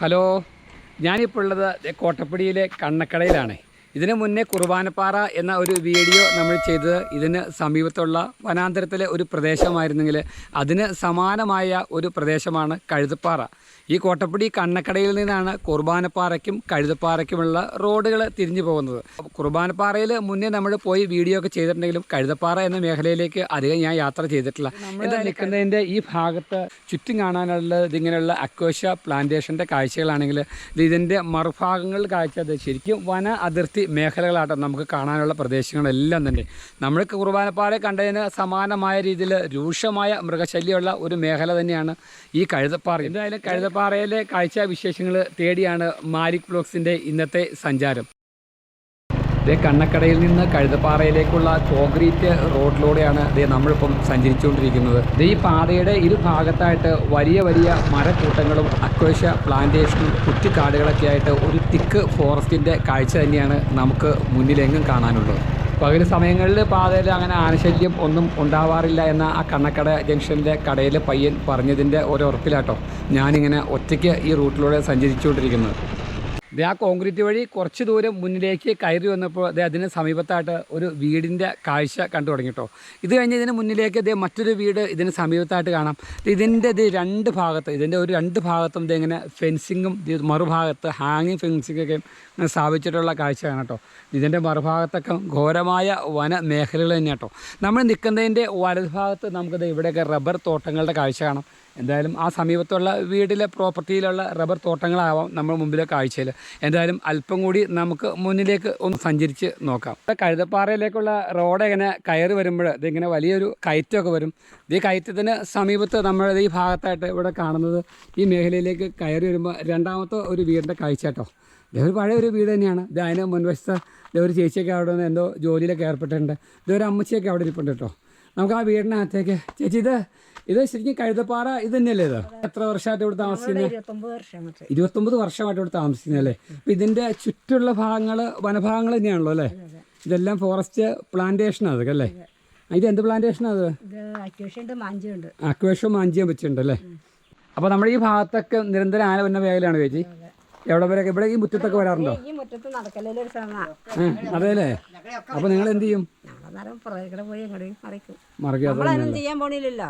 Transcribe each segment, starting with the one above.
Hello ഞാനിപ്പോൾ ഉള്ളത് കോട്ടപ്പടിയിലെ കണ്ണക്കടയിലാണ്. ഇതിനു മുന്നേ കുർബാനപ്പാറ എന്ന ഒരു വീഡിയോ നമ്മൾ ചെയ്തത് ഇതിന് സമീപത്തുള്ള വനാന്തരത്തിലെ ഒരു പ്രദേശമായിരുന്നെങ്കിൽ അതിന് സമാനമായ ഒരു പ്രദേശമാണ് കഴുതപ്പാറ. ഈ കോട്ടപ്പടി കണ്ണക്കടയിൽ നിന്നാണ് കുർബാനപ്പാറയ്ക്കും കഴുതപ്പാറയ്ക്കുമുള്ള റോഡുകൾ തിരിഞ്ഞു പോകുന്നത്. കുർബാനപ്പാറയിൽ മുന്നേ നമ്മൾ പോയി വീഡിയോ ഒക്കെ ചെയ്തിട്ടുണ്ടെങ്കിലും കഴുതപ്പാറ എന്ന മേഖലയിലേക്ക് അധികം ഞാൻ യാത്ര ചെയ്തിട്ടില്ല. എന്താ നിൽക്കുന്നതിന്റെ ഈ ഭാഗത്ത് ചുറ്റും കാണാനുള്ള ഇതിങ്ങനെയുള്ള അക്വേഷ്യ പ്ലാന്റേഷന്റെ കാഴ്ചകളാണെങ്കിൽ ഇത് ഇതിന്റെ മറുഭാഗങ്ങളിൽ കാഴ്ച അത് ശരിക്കും വന അതിർത്തി മേഖലകളാട്ടോ നമുക്ക് കാണാനുള്ള പ്രദേശങ്ങളെല്ലാം തന്നെ. നമ്മൾ കുർബാനപ്പാറ കണ്ടതിന് സമാനമായ രീതിയിൽ രൂക്ഷമായ മൃഗശല്യമുള്ള ഒരു മേഖല തന്നെയാണ് ഈ കഴുതപ്പാറ. എന്തായാലും കഴുതപ്പാറയിലെ കാഴ്ച വിശേഷങ്ങൾ തേടിയാണ് മാലിക് ബ്ലോക്സിന്റെ ഇന്നത്തെ സഞ്ചാരം. ഇതേ കണ്ണക്കടയിൽ നിന്ന് കഴുതപ്പാറയിലേക്കുള്ള കോൺക്രീറ്റ് റോഡിലൂടെയാണ് ഇതേ നമ്മളിപ്പം സഞ്ചരിച്ചുകൊണ്ടിരിക്കുന്നത്. ഇത് ഈ പാതയുടെ ഇരു ഭാഗത്തായിട്ട് വലിയ വലിയ മരക്കൂട്ടങ്ങളും അക്വേഷ്യ പ്ലാന്റേഷനും കുറ്റിക്കാടുകളൊക്കെ ആയിട്ട് ഒരു തിക്ക് ഫോറസ്റ്റിന്റെ കാഴ്ച തന്നെയാണ് നമുക്ക് മുന്നിലെങ്ങും കാണാനുള്ളത്. പകൽ സമയങ്ങളിൽ പാതയിൽ അങ്ങനെ ആനശല്യം ഒന്നും ഉണ്ടാവാറില്ല എന്ന ആ കണ്ണക്കട ജംഗ്ഷനിലെ കടയിലെ പയ്യൻ പറഞ്ഞതിന്റെ ഒരു ഉറപ്പിലാട്ടോ ഞാനിങ്ങനെ ഒറ്റയ്ക്ക് ഈ റൂട്ടിലൂടെ സഞ്ചരിച്ചുകൊണ്ടിരിക്കുന്നത്. ഇത് ആ കോൺക്രീറ്റ് വഴി കുറച്ച് ദൂരം മുന്നിലേക്ക് കയറി വന്നപ്പോൾ അതെ അതിന് സമീപത്തായിട്ട് ഒരു വീടിന്റെ കാഴ്ച കണ്ടു തുടങ്ങി കേട്ടോ ഇത് കഴിഞ്ഞ് ഇതിന് മുന്നിലേക്ക് ഇത് മറ്റൊരു വീട് ഇതിന് സമീപത്തായിട്ട് കാണാം. ഇതിന്റെ ഇത് രണ്ട് ഭാഗത്ത് ഇതിന്റെ ഒരു രണ്ട് ഭാഗത്തും ഇത് ഇങ്ങനെ ഫെൻസിങ്ങും മറുഭാഗത്ത് ഹാങ്ങിങ് ഫെൻസിങ്ങൊക്കെ സ്ഥാപിച്ചിട്ടുള്ള കാഴ്ചയാണ് കേട്ടോ ഇതിന്റെ മറുഭാഗത്തൊക്കെ ഘോരമായ വന മേഖലകൾ തന്നെ കേട്ടോ നമ്മൾ നിൽക്കുന്നതിന്റെ വലതുഭാഗത്ത് നമുക്കിത് ഇവിടെയൊക്കെ റബ്ബർ തോട്ടങ്ങളുടെ കാഴ്ച കാണാം. എന്തായാലും ആ സമീപത്തുള്ള വീട്ടിലെ പ്രോപ്പർട്ടിയിലുള്ള റബ്ബർ തോട്ടങ്ങളാവാം നമ്മൾ മുമ്പിലെ കാഴ്ചയിൽ. എന്തായാലും അല്പം കൂടി നമുക്ക് മുന്നിലേക്ക് ഒന്ന് സഞ്ചരിച്ച് നോക്കാം. കഴുതപ്പാറയിലേക്കുള്ള റോഡ് ഇങ്ങനെ കയറി വരുമ്പോൾ ഇതിങ്ങനെ വലിയൊരു കയറ്റമൊക്കെ വരും. ഈ കയറ്റത്തിന് സമീപത്ത് നമ്മൾ ഈ ഭാഗത്തായിട്ട് ഇവിടെ കാണുന്നത് ഈ മേഖലയിലേക്ക് കയറി വരുമ്പോൾ രണ്ടാമത്തെ ഒരു വീടിന്റെ കാഴ്ച കേട്ടോ. ഇതൊരു പഴയ ഒരു വീട് തന്നെയാണ്. ഇത് അതിന് മുൻവശത്ത് ഒരു ചേച്ചിയൊക്കെ അവിടെ നിന്ന് എന്തോ ജോലിയിലൊക്കെ ഏർപ്പെട്ടിട്ടുണ്ട്. ഇതൊരു അമ്മച്ചിയൊക്കെ അവിടെ ഇരിപ്പുണ്ട് കേട്ടോ. നമുക്ക് ആ വീടിനകത്തേക്ക് ചേച്ചി ഇത് ഇത് ശരിക്കും കഴുതപ്പാറ ഇത് തന്നെയല്ലേ ഇത്? എത്ര വർഷമായിട്ട് ഇവിടെ താമസിക്കുന്നത് ഇരുപത്തൊമ്പത് വർഷമായിട്ട്. ഇവിടെ താമസിക്കുന്നത് അല്ലേ? അപ്പം ഇതിന്റെ ചുറ്റുള്ള ഭാഗങ്ങൾ വനഭാഗങ്ങൾ തന്നെയാണല്ലോ അല്ലേ? ഇതെല്ലാം ഫോറസ്റ്റ് പ്ലാന്റേഷനാണ് അതൊക്കെ അല്ലേ? ഇത് എന്ത് പ്ലാന്റേഷനാണ് അത്? അക്വേഷവും മാഞ്ചിയും വെച്ചിട്ടുണ്ട് അല്ലേ? അപ്പോൾ നമ്മുടെ ഈ ഭാഗത്തൊക്കെ നിരന്തരം ആന വന്ന വേഗലാണ് ചേച്ചി? എവിടെ വരെ? ഇവിടെ ഈ മുറ്റത്തൊക്കെ വരാറുണ്ടോ? ഈ മുറ്റത്ത് ആ, അതെല്ലേ അപ്പൊ നിങ്ങൾ എന്ത് ചെയ്യും ചെയ്യാൻ പോണില്ലല്ലോ.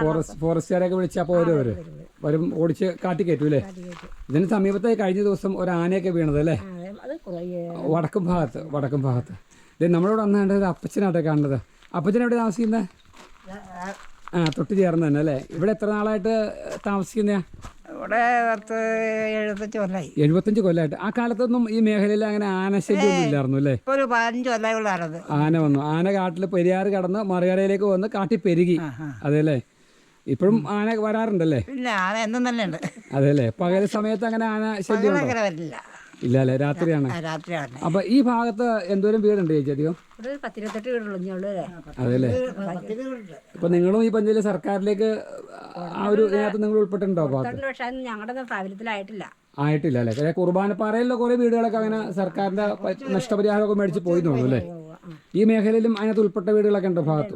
ഫോറസ്റ്റ് ഫോറസ്റ്റുകാരൊക്കെ വിളിച്ച് അപ്പോൾ വരും ഓടിച്ച് കാട്ടി കയറ്റും അല്ലേ? ചെയ്തിട്ട്. ഇതിന് സമീപത്തെ കഴിഞ്ഞ ദിവസം ഒരു ആനയൊക്കെ വീണത് അല്ലേ? വടക്കും ഭാഗത്ത് വടക്കും ഭാഗത്ത്. ഇത് നമ്മളിവിടെ വന്നാണ്ട് ഒരു അപ്പച്ചനാട്ടെ കാണുന്നത്. അപ്പച്ചൻ എവിടെ താമസിക്കുന്നത് ആ തൊട്ട് ചേർന്ന് തന്നെ അല്ലേ? ഇവിടെ എത്ര നാളായിട്ട് താമസിക്കുന്ന? ഇവിടെ പത്ത് എഴുപത്തഞ്ച് കൊല്ലായി. എഴുപത്തഞ്ച് കൊല്ലമായിട്ട് ആ കാലത്തൊന്നും ഈ മേഖലയിൽ അങ്ങനെ ആനശല്യം ഇല്ലായിരുന്നു അല്ലേ? ഒരു പതിനഞ്ച് കൊല്ലായി ആന വന്നു. ആന കാട്ടിൽ പെരിയാറ് കടന്ന് മറികരയിലേക്ക് വന്ന് കാട്ടി പെരുകി. അതെല്ലേ ഇപ്പോഴും ആന വരാറുണ്ടല്ലേ? പിന്നെ ആന എന്നും തന്നെ ഉണ്ട് അതെല്ലേ പകൽ സമയത്ത് അങ്ങനെ ആന ശല്യം വരില്ല. ഇല്ല അല്ലേ രാത്രിയാണ് രാത്രിയാണ്. അപ്പൊ ഈ ഭാഗത്ത് എന്തോരം വീടുണ്ട് ചേച്ചി അധികം? ഒരു പത്തിരുപത്തെട്ട് വീടുള്ളൂ ഇഞ്ഞുള്ളൂ അല്ലേ? അതെല്ലേ ഇപ്പൊ നിങ്ങളും ഈ പഞ്ചായത്ത് സർക്കാരിലേക്ക് ആ ഒരു ഇതിനകത്ത് നിങ്ങൾ ഉൾപ്പെട്ടിട്ടുണ്ടോ പക്ഷേ അത് ഞങ്ങളുടെ പ്രാബല്യത്തിലായിട്ടില്ല. ആയിട്ടില്ല അല്ലേ? കുർബാനപ്പാറയിലെ കുറെ വീടുകളൊക്കെ അങ്ങനെ സർക്കാരിന്റെ നഷ്ടപരിഹാരമൊക്കെ മേടിച്ച് പോയി തോന്നുന്നു അല്ലേ? ഈ മേഖലയിലും അതിനകത്ത് ഉൾപ്പെട്ട വീടുകളൊക്കെ ഉണ്ടോ ഭാഗത്ത്?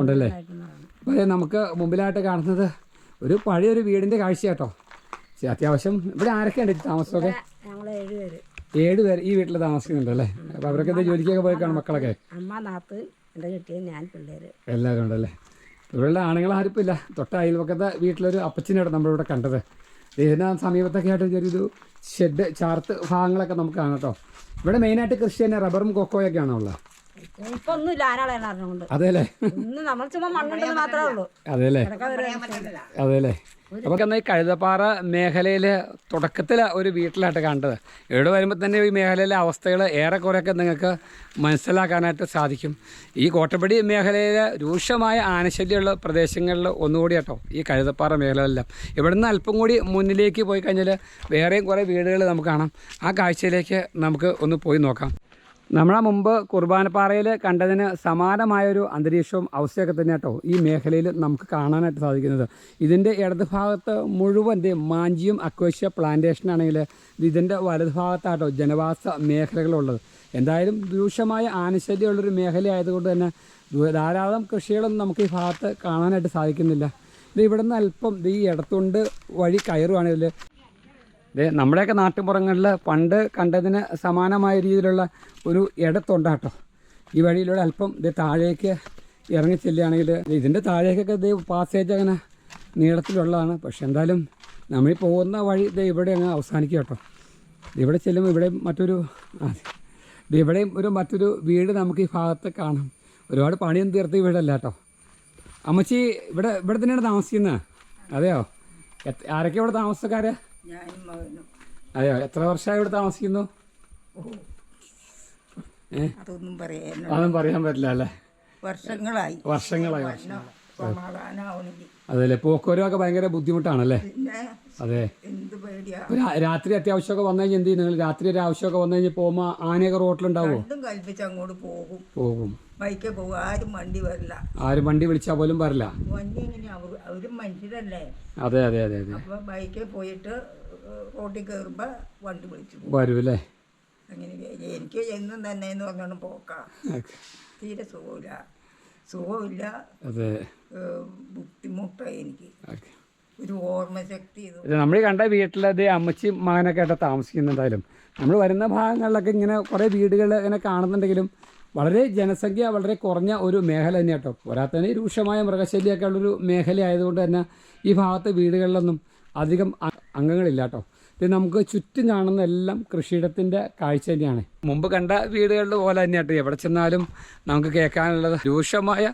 ഉണ്ടല്ലേ? അപ്പോൾ നമുക്ക് മുമ്പിലായിട്ട് കാണുന്നത് ഒരു പഴയൊരു വീടിന്റെ കാഴ്ച കേട്ടോ അത്യാവശ്യം ഇവിടെ ആരൊക്കെ ഉണ്ട് താമസമൊക്കെ ഏഴ് പേര്. ഈ വീട്ടിൽ താമസിക്കുന്നുണ്ട് അല്ലേ? അപ്പോൾ അവരൊക്കെ എന്താ ജോലിക്കൊക്കെ പോയി കാണും മക്കളൊക്കെ? അമ്മ നാത്ത് എന്റെ കെട്ടിയത് ഞാൻ പിള്ളേര്. എല്ലാവരും ഉണ്ടല്ലേ ഇവിടെയുള്ള ആണുങ്ങൾ ആരിപ്പില്ല തൊട്ട അയൽവക്കത്തെ വീട്ടിലൊരു അപ്പച്ചനെയാണ് നമ്മളിവിടെ കണ്ടത്. ഇതിന് സമീപത്തൊക്കെ ആയിട്ട് ചെറിയൊരു ഷെഡ് ചാർത്ത് ഭാഗങ്ങളൊക്കെ നമുക്ക് കാണാം കേട്ടോ. ഇവിടെ മെയിനായിട്ട് കൃഷി തന്നെ റബ്ബറും കൊക്കോയൊക്കെയാണോ ഉള്ളത്? ഇപ്പൊ ഒന്നുമില്ല ആനാളെ അറിഞ്ഞുകൊണ്ട്. അതെല്ലേ ഇന്ന് നമ്മൾ ചുമ്മാ മണ്ണുണ്ടെന്ന് മാത്രമേ ഉള്ളൂ. അതെല്ലേ കിടക്കാൻ വരെ അതെല്ലേ നമുക്ക് എന്നാൽ ഈ കഴുതപ്പാറ മേഖലയിൽ തുടക്കത്തിൽ ഒരു വീട്ടിലായിട്ട് കണ്ടത്. ഇവിടെ വരുമ്പോൾ തന്നെ ഈ മേഖലയിലെ അവസ്ഥകൾ ഏറെക്കുറെയൊക്കെ നിങ്ങൾക്ക് മനസ്സിലാക്കാനായിട്ട് സാധിക്കും. ഈ കോട്ടപ്പടി മേഖലയിലെ രൂക്ഷമായ ആനശല്യമുള്ള പ്രദേശങ്ങളിൽ ഒന്നുകൂടി കേട്ടോ ഈ കഴുതപ്പാറ മേഖലകളെല്ലാം ഇവിടുന്ന് അല്പം കൂടി മുന്നിലേക്ക് പോയി കഴിഞ്ഞാൽ വേറെയും കുറേ വീടുകൾ നമുക്ക് കാണാം. ആ കാഴ്ചയിലേക്ക് നമുക്ക് ഒന്ന് പോയി നോക്കാം. നമ്മളെ മുമ്പ് കുർബാനപ്പാറയിൽ കണ്ടതിന് സമാനമായൊരു അന്തരീക്ഷവും അവസ്ഥയൊക്കെ തന്നെ കേട്ടോ ഈ മേഖലയിൽ നമുക്ക് കാണാനായിട്ട് സാധിക്കുന്നത്. ഇതിന്റെ ഇടത് ഭാഗത്ത് മുഴുവൻ ദേ മാഞ്ചിയും അക്വേഷ്യ പ്ലാന്റേഷൻ ആണെങ്കിൽ ഇതിന്റെ വലത് ഭാഗത്താട്ടോ ജനവാസ മേഖലകളുള്ളത്. എന്തായാലും രൂക്ഷമായ ആനശല്യമുള്ളൊരു മേഖല ആയതുകൊണ്ട് തന്നെ ധാരാളം കൃഷികളൊന്നും നമുക്ക് ഈ ഭാഗത്ത് കാണാനായിട്ട് സാധിക്കുന്നില്ല. ഇത് ഇവിടെ നിന്ന് അല്പം ഈ ഇടത്തുണ്ട് വഴി കയറുവാണെങ്കിൽ ഇത് നമ്മുടെയൊക്കെ നാട്ടുപുറങ്ങളിൽ പണ്ട് കണ്ടതിന് സമാനമായ രീതിയിലുള്ള ഒരു ഇടത്തുണ്ടാട്ടോ ഈ വഴിയിലൂടെ അല്പം ഇത് താഴേക്ക് ഇറങ്ങി ചെല്ലുകയാണെങ്കിൽ ഇതിന്റെ താഴേക്കൊക്കെ ഇത് പാസേജ് അങ്ങനെ നീളത്തിലുള്ളതാണ്. പക്ഷെ എന്തായാലും നമ്മൾ പോകുന്ന വഴി ഇത് ഇവിടെ അങ്ങ് അവസാനിക്കുക കേട്ടോ. ഇവിടെ ചെല്ലുമ്പോൾ ഇവിടെ മറ്റൊരു ഇവിടെയും ഒരു മറ്റൊരു വീട് നമുക്ക് ഈ ഭാഗത്ത് കാണാം. ഒരുപാട് പണിയൊന്നും തീർത്ത് ഈ വീടല്ല കേട്ടോ. അമ്മച്ചി ഇവിടെ ഇവിടെ തന്നെയാണ് താമസിക്കുന്നത്? അതെയോ? ആരൊക്കെ ഇവിടെ താമസക്കാര്? ഞാനും മകനും. അതെയോ എത്ര വർഷമായി ഇവിടെ താമസിക്കുന്നു? അതൊന്നും പറയാൻ അതൊന്നും പറയാൻ പറ്റില്ല അല്ലേ? വർഷങ്ങളായി. വർഷങ്ങളായി വർഷങ്ങളായി. അതല്ലേ പോക്കുവരവൊക്കെ ഭയങ്കര ബുദ്ധിമുട്ടാണല്ലേ? അതെ. എന്ത് പേടിയാ. രാത്രി അത്യാവശ്യമൊക്കെ വന്നു കഴിഞ്ഞാൽ എന്ത് ചെയ്യും? നിങ്ങൾ രാത്രി ഒരു ആവശ്യമൊക്കെ വന്നു കഴിഞ്ഞാൽ പോകുമ്പോൾ ആനയൊക്കെ റോട്ടിലുണ്ടാവോ? രണ്ടും കൽപ്പിച്ച് അങ്ങോട്ട് പോകും. പോകും. ബൈക്കേ പോകും. ആരും വണ്ടി വരില്ല. ആരും വണ്ടി വിളിച്ചാൽ പോലും വരില്ല. വണ്ടി എങ്ങനെയാ? അവർ അവരും മനുഷ്യരല്ലേ? അതെ അതെ അതെ അതെ. അപ്പോൾ ബൈക്കേ പോയിട്ട് റോട്ടിൽ കയറുമ്പോ വണ്ടി വിളിച്ചു പോകും. വരും അല്ലേ അങ്ങനെ എനിക്ക് എന്നും തന്നെ എന്ന് പറഞ്ഞോണ്ട് പോക്കാം. തീരെ സുഖമില്ല. സുഖമില്ല. അതെ. ഏഹ് ബുദ്ധിമുട്ടായി എനിക്ക്. ഓക്കെ. ഒരു ഓർമ്മശക്തി നമ്മൾ കണ്ട വീട്ടിൽ അത് അമ്മച്ചി മകനൊക്കെ ആയിട്ട് താമസിക്കുന്നുണ്ടായാലും നമ്മൾ വരുന്ന ഭാഗങ്ങളിലൊക്കെ ഇങ്ങനെ കുറേ വീടുകൾ ഇങ്ങനെ കാണുന്നുണ്ടെങ്കിലും വളരെ ജനസംഖ്യ വളരെ കുറഞ്ഞ ഒരു മേഖല തന്നെ കേട്ടോ പോരാത്തതിന് രൂക്ഷമായ മൃഗശല്യമൊക്കെ ഉള്ളൊരു മേഖല ആയതുകൊണ്ട് തന്നെ ഈ ഭാഗത്തെ വീടുകളിലൊന്നും അധികം അംഗങ്ങളില്ല കേട്ടോ ഇത് നമുക്ക് ചുറ്റും കാണുന്ന എല്ലാം കൃഷിയിടത്തിന്റെ കാഴ്ച തന്നെയാണ്. മുമ്പ് കണ്ട വീടുകളിൽ പോലെ തന്നെ കേട്ടോ എവിടെ ചെന്നാലും നമുക്ക് കേൾക്കാനുള്ളത് രൂക്ഷമായ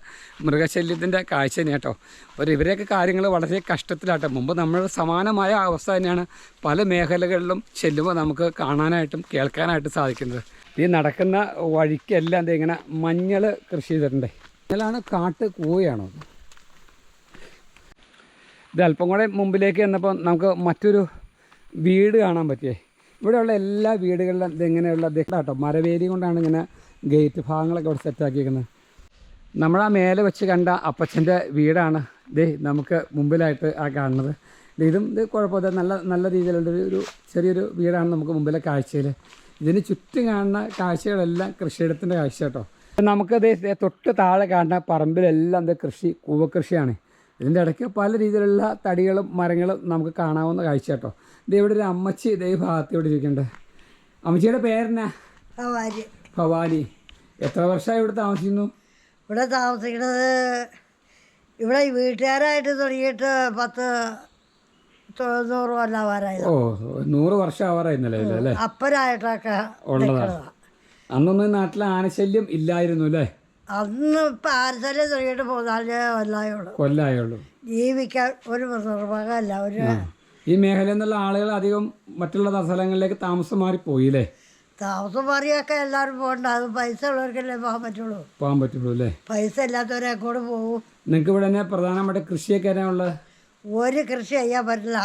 മൃഗശല്യത്തിന്റെ കാഴ്ച തന്നെ കേട്ടോ ഒരു ഇവരെയൊക്കെ കാര്യങ്ങൾ വളരെ കഷ്ടത്തിലാട്ടോ. മുമ്പ് നമ്മൾ സമാനമായ അവസ്ഥ തന്നെയാണ് പല മേഖലകളിലും ചെല്ലുമ്പോൾ നമുക്ക് കാണാനായിട്ടും കേൾക്കാനായിട്ടും സാധിക്കുന്നത്. ഈ നടക്കുന്ന വഴിക്കെല്ലാം എന്താ ഇങ്ങനെ മഞ്ഞൾ കൃഷി ചെയ്തിട്ടുണ്ട്. മഞ്ഞളാണ് കാട്ട് കൂവയാണോ? ഇത് അല്പം കൂടെ മുമ്പിലേക്ക് ചെന്നപ്പോൾ നമുക്ക് മറ്റൊരു വീട് കാണാൻ പറ്റിയേ. ഇവിടെയുള്ള എല്ലാ വീടുകളിലും ഇതിങ്ങനെയുള്ള കേട്ടോ മരവേലി കൊണ്ടാണ് ഇങ്ങനെ ഗേറ്റ് ഭാഗങ്ങളൊക്കെ ഇവിടെ സെറ്റാക്കിയിരിക്കുന്നത് നമ്മൾ ആ മേലെ വെച്ച് കണ്ട അപ്പച്ചന്റെ വീടാണ് ദേ നമുക്ക് മുമ്പിലായിട്ട് ആ കാണുന്നത്. ഇതും ഇത് കുഴപ്പമില്ല. നല്ല നല്ല രീതിയിലുള്ള ഒരു- ചെറിയൊരു വീടാണ് നമുക്ക് മുമ്പിലെ കാഴ്ചയിൽ ഇതിന് ചുറ്റും കാണുന്ന കാഴ്ചകളെല്ലാം കൃഷിയിടത്തിന്റെ കാഴ്ച കേട്ടോ. നമുക്ക് തൊട്ട് താഴെ കാണുന്ന പറമ്പിലെല്ലാം ഇത് കൃഷി കൂവക്കൃഷിയാണ്. ഇതിന്റെ ഇടയ്ക്ക് പല രീതിയിലുള്ള തടികളും മരങ്ങളും നമുക്ക് കാണാവുന്ന കാഴ്ച കേട്ടോ. ഇത് ഇവിടെ ഒരു അമ്മച്ചി ഇതേ ഭാഗത്ത് ഇവിടെ ഇരിക്കണ്ടേ. അമ്മച്ചിയുടെ പേരെന്നാ? ഭവാനി. ഭവാനി. എത്ര വർഷമായി ഇവിടെ താമസിക്കുന്നു? ഇവിടെ താമസിക്കുന്നത് ഇവിടെ വീട്ടുകാരായിട്ട് തുടങ്ങിയിട്ട് പത്ത് നൂറ് കൊല്ലാവാറായി ഓ നൂറ് വർഷം ആവാറായിരുന്നല്ലേ അല്ലേ? അപ്പനായിട്ടൊക്കെ ഉള്ളതാ. അന്നൊന്നും നാട്ടിലെ നാട്ടിൽ ആനശല്യം ഇല്ലായിരുന്നു അല്ലേ? അന്ന് ഇപ്പം ആനശല്യം തുടങ്ങിയിട്ട് മൂന്നാൽ കൊല്ലായുള്ളൂ കൊല്ലായുള്ളൂ ജീവിക്കാൻ ഒരു നിർഭാഗമല്ല ഒരു ഈ മേഖലയിൽ നിന്നുള്ള ആളുകൾ അധികം മറ്റുള്ള സ്ഥലങ്ങളിലേക്ക് താമസം മാറി അല്ലേ താമസം മാറിയൊക്കെ എല്ലാവരും പോകണ്ട. അത് പൈസ ഉള്ളവർക്കല്ലേ പോകാൻ പറ്റുള്ളൂ. പോകാൻ പറ്റുള്ളൂ അല്ലേ പൈസ ഇല്ലാത്തവരെ കൂടെ പോകും? നിങ്ങൾക്ക് ഇവിടെ തന്നെ പ്രധാനമായിട്ട് കൃഷിയൊക്കെ ഉള്ളത് ഒരു കൃഷി ചെയ്യാൻ പറ്റില്ല.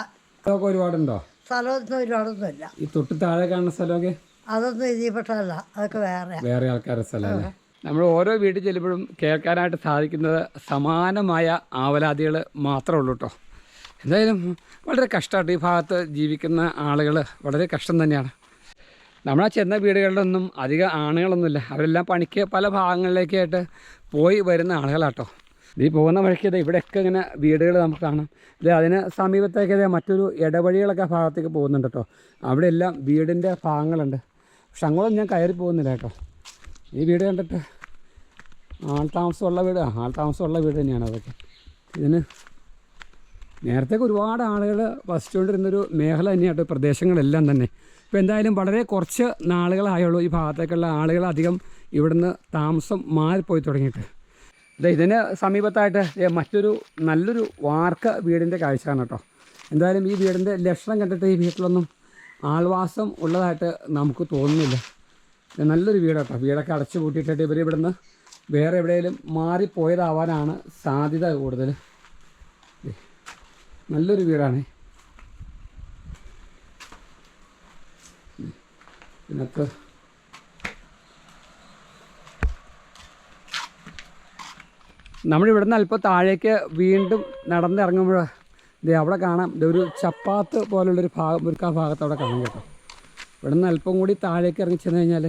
അതൊക്കെ ഒരുപാടുണ്ടോ? സ്ഥലമൊന്നും ഒരുപാടൊന്നുമില്ല. ഈ തൊട്ട് താഴെ കാണുന്ന സ്ഥലമൊക്കെ? അതൊന്നും ഇതിൽപ്പെട്ടതല്ല. അതൊക്കെ വേറെ. വേറെ ആൾക്കാരുടെ സ്ഥലമല്ലേ? നമ്മൾ ഓരോ വീട്ടിൽ ചെല്ലുമ്പോഴും കേൾക്കാനായിട്ട് സാധിക്കുന്നത് സമാനമായ ആവലാതികൾ മാത്രമേ ഉള്ളൂ കേട്ടോ. എന്തായാലും വളരെ കഷ്ടമായിട്ട് ഈ ഭാഗത്ത് ജീവിക്കുന്ന ആളുകൾ വളരെ കഷ്ടം തന്നെയാണ്. നമ്മളാ ചെന്ന വീടുകളിലൊന്നും അധികം ആണുകളൊന്നുമില്ല അവരെല്ലാം പണിക്ക് പല ഭാഗങ്ങളിലേക്കായിട്ട് പോയി വരുന്ന ആളുകളാട്ടോ. ഈ പോകുന്ന വഴിക്ക് ഇത് ഇവിടെയൊക്കെ ഇങ്ങനെ വീടുകൾ നമുക്ക് കാണാം. ഇത് അതിന് സമീപത്തേക്ക് ഇത് മറ്റൊരു ഇടവഴികളൊക്കെ ഭാഗത്തേക്ക് പോകുന്നുണ്ട് കേട്ടോ അവിടെ എല്ലാം വീടിന്റെ ഭാഗങ്ങളുണ്ട്. പക്ഷെ അങ്ങോട്ടും ഞാൻ കയറി പോകുന്നില്ല കേട്ടോ. ഈ വീട് കണ്ടിട്ട് ആൾ താമസമുള്ള വീട് ആൾ താമസമുള്ള വീട് തന്നെയാണ് അതൊക്കെ. ഇതിന് നേരത്തേക്ക് ഒരുപാട് ആളുകൾ വസിച്ചുകൊണ്ടിരുന്നൊരു മേഖല തന്നെയായിട്ട് പ്രദേശങ്ങളെല്ലാം തന്നെ. ഇപ്പോൾ എന്തായാലും വളരെ കുറച്ച് നാളുകളായുള്ളൂ ഈ ഭാഗത്തേക്കുള്ള ആളുകൾ അധികം ഇവിടുന്ന് താമസം മാറിപ്പോയി തുടങ്ങിയിട്ട്. അതെ ഇതിന് സമീപത്തായിട്ട് മറ്റൊരു നല്ലൊരു വാർക്ക വീടിന്റെ കാഴ്ചയാണ് കേട്ടോ. എന്തായാലും ഈ വീടിന്റെ ലക്ഷണം കണ്ടിട്ട് ഈ വീട്ടിലൊന്നും ആൾവാസം ഉള്ളതായിട്ട് നമുക്ക് തോന്നുന്നില്ല. നല്ലൊരു വീട് കേട്ടോ. വീടൊക്കെ അടച്ചു പൂട്ടിയിട്ടിട്ട് ഇവർ ഇവിടുന്ന് വേറെ എവിടെയെങ്കിലും മാറിപ്പോയതാവാനാണ് സാധ്യത കൂടുതൽ നല്ലൊരു വീടാണ്. ഇതിനകത്ത് നമ്മളിവിടുന്ന് അല്പം താഴേക്ക് വീണ്ടും നടന്നിറങ്ങുമ്പോൾ ദേ അവിടെ കാണാം. ദേ ഒരു ചപ്പാത്ത് പോലുള്ളൊരു ഭാഗം ഒരു ആ ഭാഗത്ത് അവിടെ കാണാം കേട്ടോ. ഇവിടുന്ന് അല്പം കൂടി താഴേക്ക് ഇറങ്ങി ചെന്ന് കഴിഞ്ഞാൽ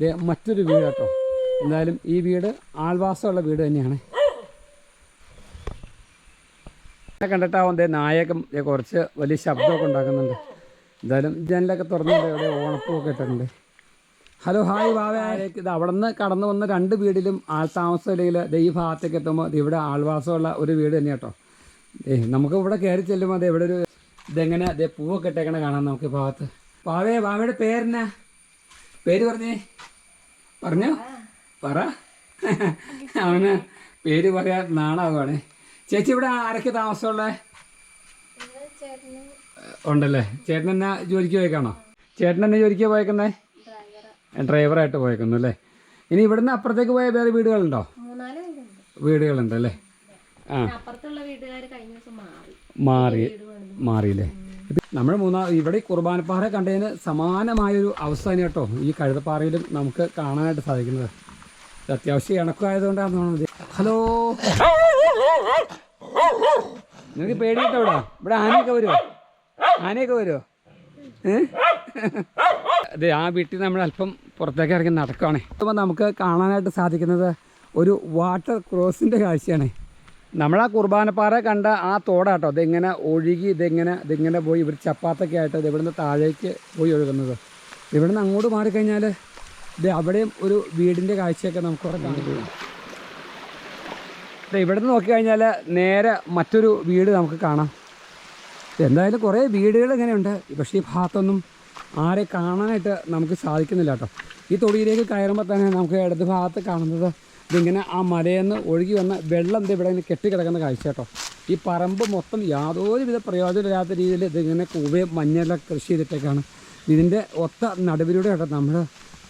ദേ മറ്റൊരു വീട് കേട്ടോ. എന്തായാലും ഈ വീട് ആൾവാസമുള്ള വീട് തന്നെയാണ്. കണ്ടിട്ടാവും നായകം കുറച്ച് വലിയ ശബ്ദമൊക്കെ ഉണ്ടാക്കുന്നുണ്ട്. എന്തായാലും ജനലൊക്കെ തുറന്നുണ്ട്. ഇവിടെ ഓണപ്പൂവൊക്കെ ഇട്ടിട്ടുണ്ട്. ഹലോ ഹായ് വാവയ്ക്ക് ഇത് അവിടെ നിന്ന് കടന്നു വന്ന രണ്ട് വീടിലും ആൾ താമസം ഇല്ലെങ്കിൽ ഈ ഭാഗത്തേക്ക് എത്തുമ്പോൾ ഇവിടെ ആൾവാസമുള്ള ഒരു വീട് തന്നെ കേട്ടോ. ഏ നമുക്ക് ഇവിടെ കയറി ചെല്ലുമ്പോൾ അത് ഇവിടെ ഒരു ഇതെങ്ങനെ ദേ പൂവൊക്കെ ഇട്ടേക്കണ കാണാം നമുക്ക് ഭാഗത്ത്. വാവേ ബാബയുടെ പേരെന്നാ? പേര് പറഞ്ഞേ. പറഞ്ഞോ? പറ. അവന് പേര് പറയാൻ നാണാവുകയാണ്. ചേച്ചി ഇവിടെ ആരൊക്കെ താമസമുള്ളത് ഉണ്ടല്ലേ. ചേട്ടൻ എന്നാ ജോലിക്ക് പോയേക്കാണോ? ചേട്ടൻ എന്നാ ജോലിക്ക് പോയേക്കുന്നേ? ഡ്രൈവറായിട്ട് പോയേക്കുന്നു അല്ലേ? ഇനി ഇവിടുന്ന് അപ്പുറത്തേക്ക് പോയ വേറെ വീടുകളുണ്ടോ? വീടുകളുണ്ട് അല്ലേ? ആ. മാറി. മാറി. മാറിയില്ലേ? നമ്മൾ മൂന്നാ ഇവിടെ ഈ കുർബാനപ്പാറ കണ്ടതിന് സമാനമായൊരു അവസ്ഥ തന്നെ കേട്ടോ ഈ കഴുതപ്പാറയിലും നമുക്ക് കാണാനായിട്ട് സാധിക്കുന്നത്. അത്യാവശ്യം ഇണക്കമായതുകൊണ്ടാണ് തോന്നുന്നത് ഹലോ? നിങ്ങൾക്ക് പേടിയിട്ടോ ഇവിടെ ഇവിടെ ആനയൊക്കെ വരുമോ ആനയൊക്കെ വരുമോ അതെ ആ വീട്ടിൽ നമ്മൾ അല്പം പുറത്തേക്ക് ഇറങ്ങി നടക്കുകയാണ് അപ്പോൾ നമുക്ക് കാണാനായിട്ട് സാധിക്കുന്നത് ഒരു വാട്ടർ ക്രോസിന്റെ കാഴ്ചയാണ്. നമ്മൾ ആ കുർബാനപ്പാറ കണ്ട ആ തോടാട്ടോ ഇതിങ്ങനെ ഒഴുകി ഇതിങ്ങനെ ഇതിങ്ങനെ പോയി ഇവർ ചപ്പാത്തൊക്കെ ആയിട്ട് ഇത് ഇവിടുന്ന് താഴേക്ക് പോയി ഒഴുകുന്നത്. ഇവിടുന്ന് അങ്ങോട്ട് മാറിക്കഴിഞ്ഞാൽ ഇത് അവിടെയും ഒരു വീടിന്റെ കാഴ്ചയൊക്കെ നമുക്ക് അവിടെ കാണാൻ കഴിയും. ഇവിടെ നിന്ന് നോക്കിക്കഴിഞ്ഞാൽ നേരെ മറ്റൊരു വീട് നമുക്ക് കാണാം. എന്തായാലും കുറേ വീടുകൾ ഇങ്ങനെയുണ്ട്. പക്ഷേ ഈ ഭാഗത്തൊന്നും ആരെ കാണാനായിട്ട് നമുക്ക് സാധിക്കുന്നില്ല കേട്ടോ. ഈ തൊടിയിലേക്ക് കയറുമ്പോൾ തന്നെ നമുക്ക് ഇടത് ഭാഗത്ത് കാണുന്നത് ഇതിങ്ങനെ ആ മലയിൽ നിന്ന് ഒഴുകി വന്ന വെള്ളം ഇത് ഇവിടെ ഇങ്ങനെ കെട്ടിക്കിടക്കുന്ന കാഴ്ച കേട്ടോ. ഈ പറമ്പ് മൊത്തം യാതൊരുവിധ പ്രയോജനമില്ലാത്ത രീതിയിൽ ഇതിങ്ങനെ കൂവയും മഞ്ഞളൊക്കെ കൃഷി ചെയ്തിട്ടേക്കാണ്. ഇതിന്റെ ഒത്ത നടുവിലൂടെ കേട്ടോ നമ്മൾ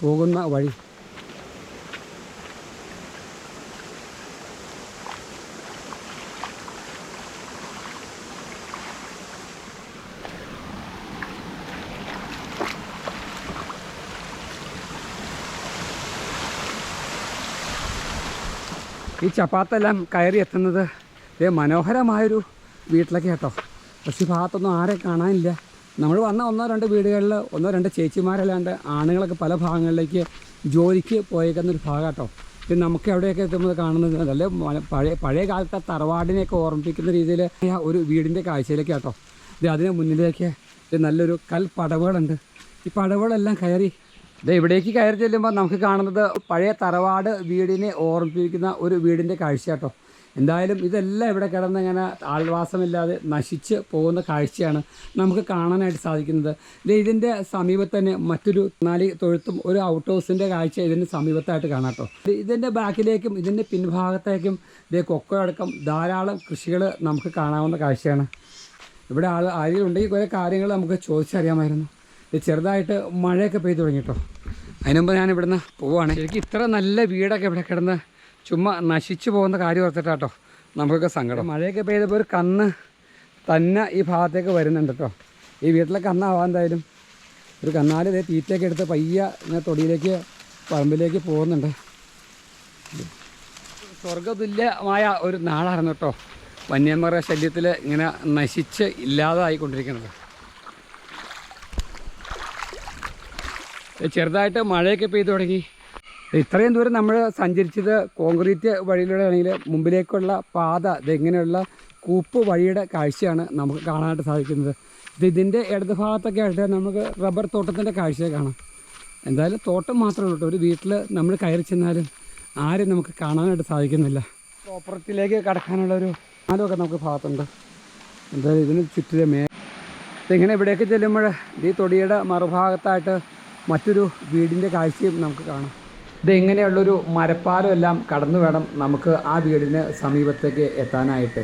പോകുന്ന വഴി. ഈ ചപ്പാത്തെല്ലാം കയറി എത്തുന്നത് മനോഹരമായൊരു വീട്ടിലൊക്കെ കേട്ടോ. പക്ഷേ ഭാഗത്തൊന്നും ആരെ കാണാനില്ല. നമ്മൾ വന്ന ഒന്നോ രണ്ട് വീടുകളിൽ ഒന്നോ രണ്ട് ചേച്ചിമാരല്ലാണ്ട് ആണുങ്ങളൊക്കെ പല ഭാഗങ്ങളിലേക്ക് ജോലിക്ക് പോയേക്കുന്നൊരു ഭാഗം കേട്ടോ ഇത് നമുക്ക് എവിടെയൊക്കെ എത്തുമ്പോൾ കാണുന്നത്? നല്ല പഴയ പഴയ കാലത്തെ തറവാടിനെയൊക്കെ ഓർമ്മിപ്പിക്കുന്ന രീതിയിൽ ഒരു വീടിന്റെ കാഴ്ചയിലേക്ക് കേട്ടോ ഇത് അതിന് മുന്നിലേക്ക് നല്ലൊരു കൽപ്പടവുകളുണ്ട്. ഈ പടവുകളെല്ലാം കയറി ഇത് ഇവിടേക്ക് കയറി ചെല്ലുമ്പോൾ നമുക്ക് കാണുന്നത് പഴയ തറവാട് വീടിനെ ഓർമ്മിപ്പിക്കുന്ന ഒരു വീടിന്റെ കാഴ്ച കേട്ടോ എന്തായാലും ഇതെല്ലാം ഇവിടെ കിടന്ന് ഇങ്ങനെ ആൾവാസമില്ലാതെ നശിച്ച് പോകുന്ന കാഴ്ചയാണ് നമുക്ക് കാണാനായിട്ട് സാധിക്കുന്നത്. ഇതിന്റെ സമീപത്ത് തന്നെ മറ്റൊരു നാല് തൊഴുത്തും ഒരു ഔട്ട് ഹൗസിന്റെ കാഴ്ച ഇതിന് സമീപത്തായിട്ട് കാണാം കേട്ടോ. ഇതിന്റെ ബാക്കിലേക്കും ഇതിന്റെ പിൻഭാഗത്തേക്കും ഇതേ കൊക്കോ അടക്കം ധാരാളം കൃഷികൾ നമുക്ക് കാണാവുന്ന കാഴ്ചയാണ്. ഇവിടെ ആൾ ആരെങ്കിലും ഉണ്ടെങ്കിൽ കുറേ കാര്യങ്ങൾ നമുക്ക് ചോദിച്ചറിയാമായിരുന്നു. ചെറുതായിട്ട് മഴയൊക്കെ പെയ്തു തുടങ്ങി അതിനുമുമ്പ് ഞാൻ ഇവിടുന്ന് പോവുകയാണ് ശരിക്കും ഇത്ര നല്ല വീടൊക്കെ ഇവിടെ കിടന്ന് ചുമ്മാ നശിച്ചു പോകുന്ന കാര്യം ഓർത്തിട്ടാട്ടോ. നമുക്കൊക്കെ സങ്കടം. മഴയൊക്കെ പെയ്തപ്പോൾ ഒരു കന്ന് തന്നെ ഈ ഭാഗത്തേക്ക് വരുന്നുണ്ട് കേട്ടോ ഈ വീട്ടിലെ കന്നാവാൻ എന്തായാലും ഒരു കന്നാൽ ഇതേ തീറ്റയൊക്കെ എടുത്ത് പയ്യ ഇങ്ങനെ തൊടിയിലേക്ക് പറമ്പിലേക്ക് പോകുന്നുണ്ട്. സ്വർഗതുല്യമായ ഒരു നാടായിരുന്നു കേട്ടോ വന്യമൃഗ ശല്യത്തിൽ ഇങ്ങനെ നശിച്ച് ഇല്ലാതായിക്കൊണ്ടിരിക്കുന്നത്. ചെറുതായിട്ട് മഴയൊക്കെ പെയ്തു തുടങ്ങി. ഇത്രയും ദൂരം നമ്മൾ സഞ്ചരിച്ചത് കോൺക്രീറ്റ് വഴിയിലൂടെ ആണെങ്കിൽ മുമ്പിലേക്കുള്ള പാത ഇതെങ്ങനെയുള്ള കൂപ്പ് വഴിയുടെ കാഴ്ചയാണ് നമുക്ക് കാണാനായിട്ട് സാധിക്കുന്നത്. ഇത് ഇതിന്റെ ഇടത് ഭാഗത്തൊക്കെ ആയിട്ട് നമുക്ക് റബ്ബർ തോട്ടത്തിന്റെ കാഴ്ചയെ കാണാം. എന്തായാലും തോട്ടം മാത്രമേ ഉള്ളൂ ഒരു വീട്ടിൽ നമ്മൾ കയറി ചെന്നാലും ആരും നമുക്ക് കാണാനായിട്ട് സാധിക്കുന്നില്ല. പ്രോപ്പർട്ടിയിലേക്ക് കടക്കാനുള്ള ഒരു ആലമൊക്കെ നമുക്ക് ഭാഗത്തുണ്ട്. എന്തായാലും ഇതിന് ചുറ്റിലെ മേ ഇങ്ങനെ ഇവിടേക്ക് ചെല്ലുമ്പോൾ ഈ തൊടിയുടെ മറുഭാഗത്തായിട്ട് മറ്റൊരു വീടിന്റെ കാഴ്ചയും നമുക്ക് കാണാം. ഇത് ഇങ്ങനെയുള്ളൊരു മരപ്പാലം എല്ലാം കടന്നു വേണം നമുക്ക് ആ വീടിന് സമീപത്തേക്ക് എത്താനായിട്ട്.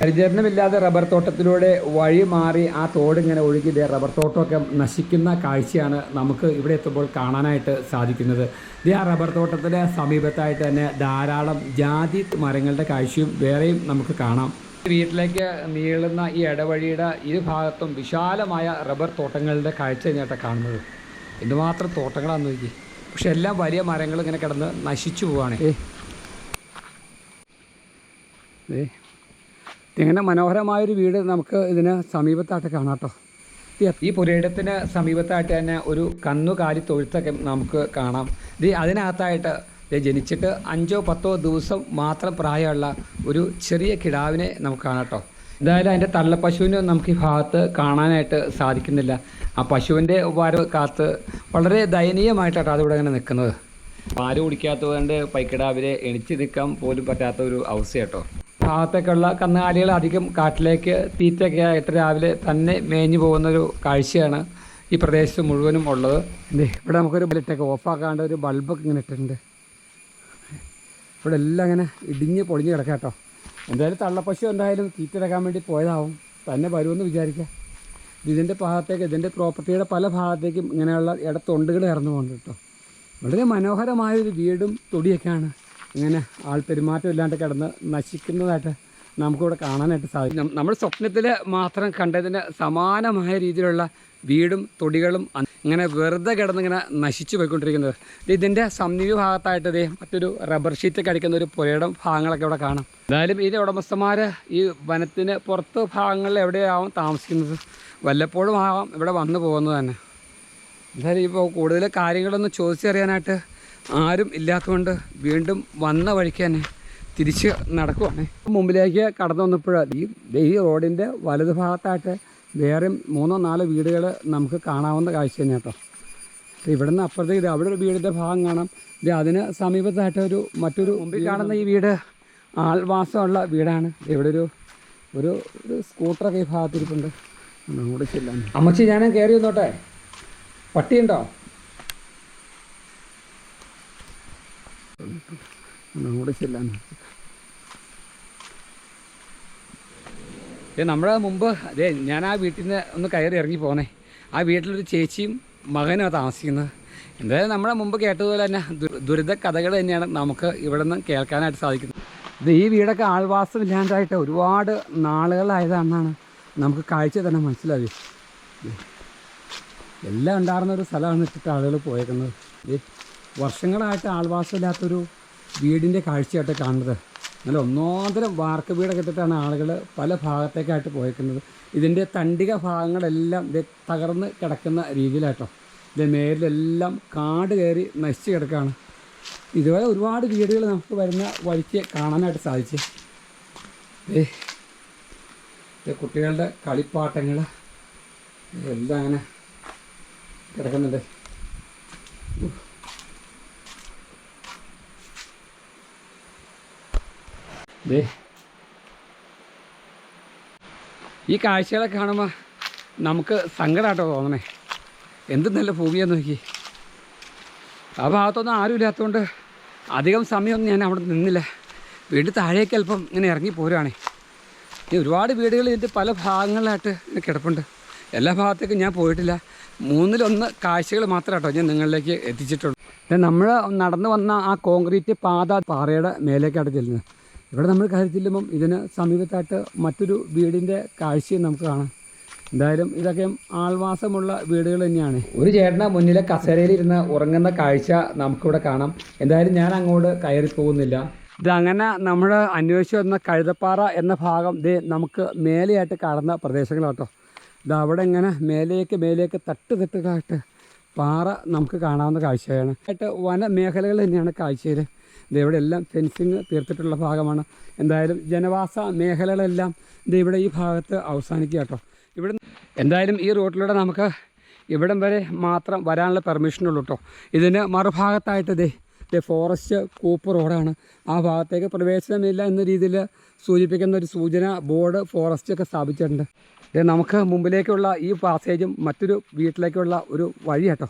പരിചരണമില്ലാതെ റബ്ബർ തോട്ടത്തിലൂടെ വഴി മാറി ആ തോടിങ്ങനെ ഒഴുകി റബ്ബർ തോട്ടമൊക്കെ നശിക്കുന്ന കാഴ്ചയാണ് നമുക്ക് ഇവിടെ എത്തുമ്പോൾ കാണാനായിട്ട് സാധിക്കുന്നത്. ഇത് ആ റബ്ബർ തോട്ടത്തിന്റെ സമീപത്തായിട്ട് തന്നെ ധാരാളം ജാതി മരങ്ങളുടെ കാഴ്ചയും വേറെയും നമുക്ക് കാണാം. വീട്ടിലേക്ക് നീളുന്ന ഈ ഇടവഴിയുടെ ഇരുഭാഗത്തും വിശാലമായ റബ്ബർ തോട്ടങ്ങളുടെ കാഴ്ച തന്നെയായിട്ട് കാണുന്നത്. എന്തുമാത്രം തോട്ടങ്ങളാണെന്ന് നോക്കി പക്ഷെ എല്ലാ വലിയ മരങ്ങൾ ഇങ്ങനെ കിടന്ന് നശിച്ചു പോവാണ്. ഇങ്ങനെ മനോഹരമായൊരു വീട് നമുക്ക് ഇതിന് സമീപത്തായിട്ട് കാണാം കേട്ടോ. ഈ പുരയിടത്തിന് സമീപത്തായിട്ട് തന്നെ ഒരു കന്നുകാലി തൊഴുത്തൊക്കെ നമുക്ക് കാണാം. ഇത് അതിനകത്തായിട്ട് ജനിച്ചിട്ട് അഞ്ചോ പത്തോ ദിവസം മാത്രം പ്രായമുള്ള ഒരു ചെറിയ കിടാവിനെ നമുക്ക് കാണാം കേട്ടോ. എന്തായാലും അതിന്റെ തള്ളപ്പശുവിന് നമുക്ക് ഈ ഭാഗത്ത് കാണാനായിട്ട് സാധിക്കുന്നില്ല. ആ പശുവിന്റെ വരവ് കാത്ത് വളരെ ദയനീയമായിട്ടാണ് അതിവിടെ അങ്ങനെ നിൽക്കുന്നത്. പാൽ കുടിക്കാത്തത് കൊണ്ട് പൈക്കിടാവിലെ എണിച്ച് നിൽക്കാൻ പോലും പറ്റാത്ത ഒരു അവസ്ഥ കേട്ടോ ഭാഗത്തേക്കുള്ള കന്നുകാലികൾ അധികം കാട്ടിലേക്ക് തീറ്റയൊക്കെ ആയിട്ട് രാവിലെ തന്നെ മേഞ്ഞു പോകുന്നൊരു കാഴ്ചയാണ് ഈ പ്രദേശത്ത് മുഴുവനും ഉള്ളത്. ഇവിടെ നമുക്കൊരു ബലിട്ടൊക്കെ ഓഫാക്കാണ്ട് ഒരു ബൾബൊക്കെ ഇങ്ങനെ ഇട്ടിട്ടുണ്ട്. ഇവിടെ എല്ലാം അങ്ങനെ ഇടിഞ്ഞ് പൊളിഞ്ഞ് കിടക്കാം കേട്ടോ എന്തായാലും തള്ളപ്പശു എന്തായാലും തീറ്റിറക്കാൻ വേണ്ടി പോയതാവും. തന്നെ വരുമെന്ന് വിചാരിക്കാം. ഇതിന്റെ ഭാഗത്തേക്ക് ഇതിന്റെ പ്രോപ്പർട്ടിയുടെ പല ഭാഗത്തേക്കും ഇങ്ങനെയുള്ള ഇടത്തൊണ്ടുകൾ ഇറന്നു പോകുന്നുണ്ട് കേട്ടോ. വളരെ മനോഹരമായൊരു വീടും തൊടിയൊക്കെയാണ്. ഇങ്ങനെ ആൾ പെരുമാറ്റം ഇല്ലാണ്ട് കിടന്ന് നശിക്കുന്നതായിട്ട് നമുക്കിവിടെ കാണാനായിട്ട് സാധിക്കും. നമ്മൾ സ്വപ്നത്തിൽ മാത്രം കണ്ടതിന് സമാനമായ രീതിയിലുള്ള വീടും തൊടികളും ഇങ്ങനെ വെറുതെ കിടന്നിങ്ങനെ നശിച്ചു പോയിക്കൊണ്ടിരിക്കുന്നത്. ഇത് ഇതിന്റെ സമീപ ഭാഗത്തായിട്ട് ഇതേ മറ്റൊരു റബ്ബർ ഷീറ്റ് കടിക്കുന്ന ഒരു പുരയുടെ ഭാഗങ്ങളൊക്കെ ഇവിടെ കാണാം. എന്തായാലും ഇതിന്റെ ഉടമസ്ഥന്മാർ ഈ വനത്തിന് പുറത്ത് ഭാഗങ്ങളിൽ എവിടെയാവും താമസിക്കുന്നത്? വല്ലപ്പോഴും ആവാം ഇവിടെ വന്നു പോകുന്നത് തന്നെ. എന്തായാലും ഇപ്പോൾ കൂടുതൽ കാര്യങ്ങളൊന്നും ചോദിച്ചറിയാനായിട്ട് ആരും ഇല്ലാത്തതുകൊണ്ട് വീണ്ടും വന്ന വഴിക്ക് തന്നെ തിരിച്ച് നടക്കുവാണ്. മുമ്പിലേക്ക് കടന്നു വന്നപ്പോഴാണ് ഈ ഈ റോഡിന്റെ വലത് ഭാഗത്തായിട്ട് വേറെ മൂന്നോ നാലോ വീടുകൾ നമുക്ക് കാണാവുന്ന കാഴ്ച തന്നെ കേട്ടോ. ഇവിടെ നിന്ന് അപ്പുറത്തേക്ക് ഇത് അവിടെ ഒരു വീടിന്റെ ഭാഗം കാണാം. ഇത് അതിന് സമീപത്തായിട്ട് ഒരു മറ്റൊരു മുമ്പിൽ കാണുന്ന ഈ വീട് ആൾവാസമുള്ള വീടാണ്. ഇവിടെ ഒരു ഒരു ഒരു സ്കൂട്ടറൊക്കെ ഈ ഭാഗത്തിരിപ്പുണ്ട്. നമ്മുടെ ചെല്ലാൻ. അമ്മച്ചി ഞാൻ കയറി വന്നോട്ടെ. പട്ടിയുണ്ടോ? നമ്മുടെ ചെല്ലാൻ. നമ്മുടെ മുമ്പ് അതെ ഞാൻ ആ വീട്ടിൽ നിന്ന് ഒന്ന് കയറി ഇറങ്ങി പോന്നേ. ആ വീട്ടിലൊരു ചേച്ചിയും മകനുമാണ് താമസിക്കുന്നത് എന്തായാലും നമ്മുടെ മുമ്പ് കേട്ടതുപോലെ തന്നെ ദുരിത കഥകൾ തന്നെയാണ് നമുക്ക് ഇവിടെ നിന്ന് കേൾക്കാനായിട്ട് സാധിക്കുന്നത്. ഇത് ഈ വീടൊക്കെ ആൾവാസം ഇല്ലാണ്ടായിട്ട് ഒരുപാട് നാളുകളായതാണെന്നാണ് നമുക്ക് കാഴ്ച തന്നെ മനസ്സിലായി എല്ലാം ഉണ്ടായിരുന്ന ഒരു സ്ഥലമാണ് ഇട്ടിട്ട് ആളുകൾ പോയേക്കുന്നത്. വർഷങ്ങളായിട്ട് ആൾവാസമില്ലാത്തൊരു വീടിന്റെ കാഴ്ചയായിട്ട് കാണുന്നത്. നല്ല ഒന്നാന്തരം വാർക്ക വീടൊക്കെ ഇട്ടിട്ടാണ് ആളുകൾ പല ഭാഗത്തേക്കായിട്ട് പോയേക്കുന്നത്. ഇതിന്റെ തണ്ടിക ഭാഗങ്ങളെല്ലാം ഇത് തകർന്ന് കിടക്കുന്ന രീതിയിലാട്ടോ. ഇത് മേലിലെല്ലാം കാട് കയറി നശിച്ച് കിടക്കുകയാണ് ഇതുപോലെ ഒരുപാട് വീടുകൾ നമുക്ക് വരുന്ന വഴിക്ക് കാണാനായിട്ട് സാധിച്ചു. കുട്ടികളുടെ കളിപ്പാട്ടങ്ങൾ എല്ലാം അങ്ങനെ കിടക്കുന്നുണ്ട്. ദേ. ഈ കാഴ്ചകളെ കാണുമ്പോൾ നമുക്ക് സങ്കടമാട്ടോ തോന്നണേ. എന്ത് നല്ല ഭൂമിയാന്ന് നോക്കി. ആ ഭാഗത്തൊന്നും ആരുമില്ലാത്തതുകൊണ്ട് അധികം സമയമൊന്നും ഞാൻ അവിടെ നിന്നില്ല. വീട് താഴേക്ക് അല്പം ഇങ്ങനെ ഇറങ്ങി പോരുവാണേ. ഈ ഒരുപാട് വീടുകൾ ഇതിന്റെ പല ഭാഗങ്ങളിലായിട്ട് ഇങ്ങനെ കിടപ്പുണ്ട്. എല്ലാ ഭാഗത്തേക്കും ഞാൻ പോയിട്ടില്ല. മൂന്നിലൊന്ന് കാഴ്ചകൾ മാത്രമേ കേട്ടോ ഞാൻ നിങ്ങളിലേക്ക് എത്തിച്ചിട്ടുള്ളൂ. നമ്മൾ നടന്നു വന്ന ആ കോൺക്രീറ്റ് പാത പാറയുടെ മേലേക്കാണ് ചെല്ലുന്നത്. ഇവിടെ നമ്മൾ കയറി ചെല്ലുമ്പം ഇതിന് സമീപത്തായിട്ട് മറ്റൊരു വീടിന്റെ കാഴ്ചയും നമുക്ക് കാണാം. എന്തായാലും ഇതൊക്കെ ആൾവാസമുള്ള വീടുകൾ തന്നെയാണ്. ഒരു ചേട്ടന മുന്നിലെ കസേരയിലിരുന്ന് ഉറങ്ങുന്ന കാഴ്ച നമുക്കിവിടെ കാണാം. എന്തായാലും ഞാൻ അങ്ങോട്ട് കയറി പോകുന്നില്ല. ഇതങ്ങനെ നമ്മൾ അന്വേഷിച്ച് വന്ന കഴുതപ്പാറ എന്ന ഭാഗം ഇത് നമുക്ക് മേലെയായിട്ട് കാണുന്ന പ്രദേശങ്ങളാട്ടോ. ഇത് അവിടെ ഇങ്ങനെ മേലേക്ക് മേലേക്ക് തട്ട് തട്ടുകളായിട്ട് പാറ നമുക്ക് കാണാവുന്ന കാഴ്ചയാണ്. ആയിട്ട് വനമേഖലകൾ തന്നെയാണ് കാഴ്ചയിൽ ഇവിടെ എല്ലാം ഫെൻസിങ് തീർത്തിട്ടുള്ള ഭാഗമാണ്. എന്തായാലും ജനവാസ മേഖലകളെല്ലാം ഇത് ഇവിടെ ഈ ഭാഗത്ത് അവസാനിക്കുക കേട്ടോ. ഇവിടെ എന്തായാലും ഈ റൂട്ടിലൂടെ നമുക്ക് ഇവിടം വരെ മാത്രം വരാനുള്ള പെർമിഷനുള്ളൂ കേട്ടോ. ഇതിന് മറുഭാഗത്തായിട്ട് ദേ ദേ ഫോറസ്റ്റ് കൂപ്പ് റോഡാണ് ആ ഭാഗത്തേക്ക് പ്രവേശനമില്ല എന്ന രീതിയിൽ സൂചിപ്പിക്കുന്ന ഒരു സൂചന ബോർഡ് ഫോറസ്റ്റ് ഒക്കെ സ്ഥാപിച്ചിട്ടുണ്ട്. ഇത് നമുക്ക് മുമ്പിലേക്കുള്ള ഈ പാസേജും മറ്റൊരു വീട്ടിലേക്കുള്ള ഒരു വഴി കേട്ടോ.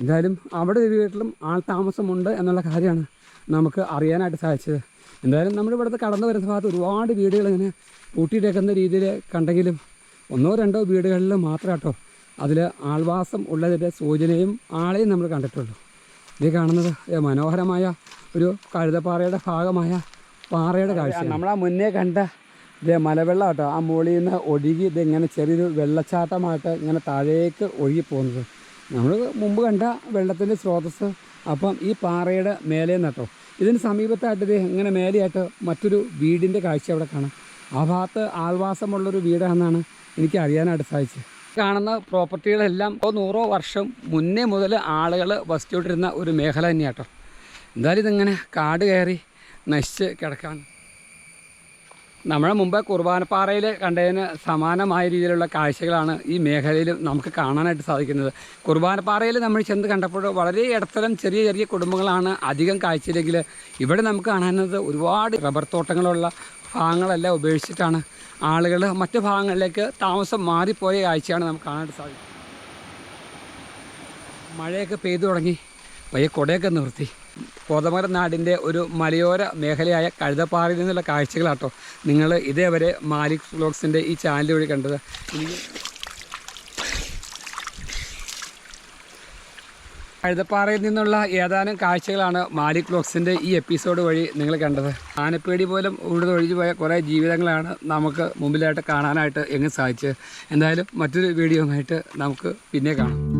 എന്തായാലും അവിടെ ഒരു വീട്ടിലും ആൾ താമസമുണ്ട് എന്നുള്ള കാര്യമാണ്. നമുക്ക് അറിയാനായിട്ട് സാധിച്ചത്. എന്തായാലും നമ്മൾ ഇവിടുത്തെ കടന്നു വരുന്ന ഭാഗത്ത് ഒരുപാട് വീടുകൾ ഇങ്ങനെ പൂട്ടിയിട്ടേക്കുന്ന രീതിയിൽ കണ്ടെങ്കിലും ഒന്നോ രണ്ടോ വീടുകളിൽ മാത്രം കേട്ടോ അതിൽ ആൾവാസം ഉള്ളതിന്റെ സൂചനയും ആളെയും നമ്മൾ കണ്ടിട്ടുള്ളൂ. ഇത് കാണുന്നത് മനോഹരമായ ഒരു കഴുതപ്പാറയുടെ ഭാഗമായ പാറയുടെ കാഴ്ച നമ്മളാ മുന്നേ കണ്ട ഇതേ മലവെള്ളം കേട്ടോ ആ മുകളിൽ നിന്ന് ഒഴുകി ഇതിങ്ങനെ ചെറിയൊരു വെള്ളച്ചാട്ടമായിട്ട് ഇങ്ങനെ താഴേക്ക് ഒഴുകി പോകുന്നത് നമ്മൾ മുമ്പ് കണ്ട വെള്ളത്തിന്റെ സ്രോതസ്സ് അപ്പം ഈ പാറയുടെ മേലെ നട്ടോ ഇതിന് സമീപത്തായിട്ട് ഇത് ഇങ്ങനെ മേലെയായിട്ട് മറ്റൊരു വീടിന്റെ കാഴ്ച അവിടെ കാണാം. ആ ഭാഗത്ത് ആൾവാസമുള്ളൊരു വീടാണെന്നാണ് എനിക്ക് അറിയാനായിട്ട് സാധിച്ചത്. കാണുന്ന പ്രോപ്പർട്ടികളെല്ലാം നൂറോ വർഷം മുന്നേ മുതൽ ആളുകൾ വസിച്ചുകൊണ്ടിരുന്ന ഒരു മേഖല തന്നെയാട്ടോ എന്തായാലും ഇതിങ്ങനെ കാട് കയറി നശിച്ച് കിടക്കാണ് നമ്മുടെ മുമ്പ് കുർബാനപ്പാറയിൽ കണ്ടതിന് സമാനമായ രീതിയിലുള്ള കാഴ്ചകളാണ് ഈ മേഖലയിൽ നമുക്ക് കാണാനായിട്ട് സാധിക്കുന്നത്. കുർബാനപ്പാറയിൽ നമ്മൾ ചെന്ന് കണ്ടപ്പോൾ വളരെ ഇടത്തരം ചെറിയ ചെറിയ കുടുംബങ്ങളാണ് അധികം കാഴ്ചയിലെങ്കിൽ ഇവിടെ നമുക്ക് കാണാനത് ഒരുപാട് റബ്ബർ തോട്ടങ്ങളുള്ള ഭാഗങ്ങളെല്ലാം ഉപേക്ഷിച്ചിട്ടാണ് ആളുകൾ മറ്റു ഭാഗങ്ങളിലേക്ക് താമസം മാറിപ്പോയ കാഴ്ചയാണ് നമുക്ക് കാണാനായിട്ട് സാധിക്കുന്നത്. മഴയൊക്കെ പെയ്തു തുടങ്ങി. പയ്യെ കൊടയൊക്കെ നിർത്തി. കോതമര നാടിന്റെ ഒരു മലയോര മേഖലയായ കഴുതപ്പാറയിൽ നിന്നുള്ള കാഴ്ചകളാട്ടോ നിങ്ങൾ ഇതേവരെ മാലിക് വ്ലോഗ്സിന്റെ ഈ ചാനൽ വഴി കണ്ടത്. കഴുതപ്പാറയിൽ നിന്നുള്ള ഏതാനും കാഴ്ചകളാണ് മാലിക് വ്ലോഗ്സിന്റെ ഈ എപ്പിസോഡ് വഴി നിങ്ങൾ കണ്ടത്. ആനപ്പേടി പോലും ഇവിടെ ഒഴിഞ്ഞു പോയ കുറേ ജീവിതങ്ങളാണ് നമുക്ക് മുമ്പിലായിട്ട് കാണാനായിട്ട് എങ്ങനെ സാധിച്ചത്. എന്തായാലും മറ്റൊരു വീഡിയോ ആയിട്ട് നമുക്ക് പിന്നെ കാണാം.